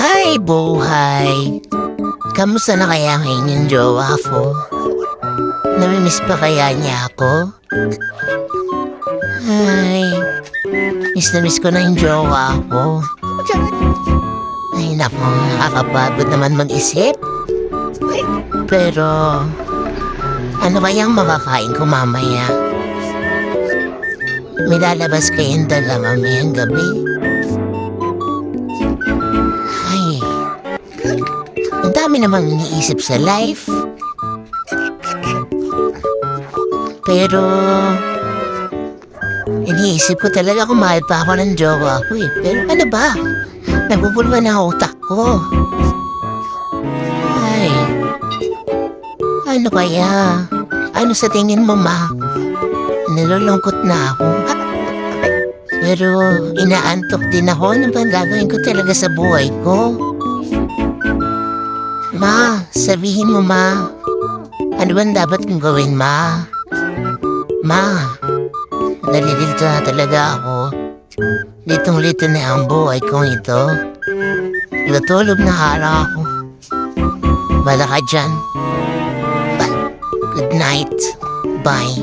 Hi, buhay! Kamusta na kaya ngayon yung jowa ko? Namimiss pa kaya niya ako? Ay, miss na miss ko na yung jowa ko. Ay, naku, nakakapagod naman mag-isip. Pero, ano kayang makakain ko mamaya? May lalabas kayong dala mamayang gabi? Dami namang iniisip sa life. Pero, iniisip ko talaga kung mahal pa ako ng jowa ko eh. Pero ano ba? Naguguluhan na utak ko. Ay, ano kaya? Ano sa tingin mo, ma? Nalulungkot na ako. Pero inaantok din ako. Ano ang gagawin ko talaga sa buhay ko? Ma, sabihin mo, ma. Ano ba dapat kong gawin, ma? Ma, nalilito na talaga ako. Litong-lito na ang buhay kong ito. Natulog na araw ako. Bala ka dyan. Ba- Good night. Bye.